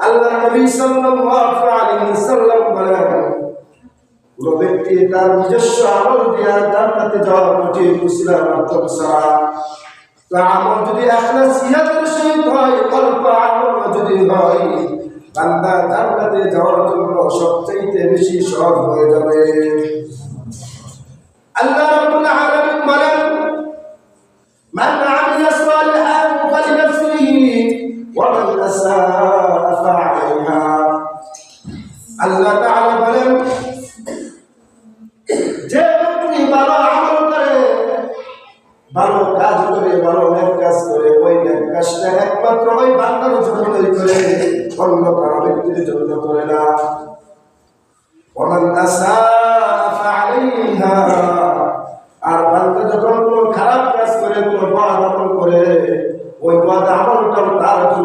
আল্লাহ বেশি সহজ হয়ে যাবে। আল্লাহ ومن اساء فعليها আল্লাহ তাআলা বলেন যে ব্যক্তি ভালো আমল করে ভালো কাজ করে ভালো নেক কাজ করে ওই নেক কাজটা একমাত্র ওই বান্দার জন্যই করে অন্য কারো ব্যক্তির জন্য করে না ومن أساء فعليها আর বান্দা যখন কোনো খারাপ কাজ করে কোনো বদ আমল করে ওই বদ আমলটাও তার জন্যই করে অন্য কারো জন্য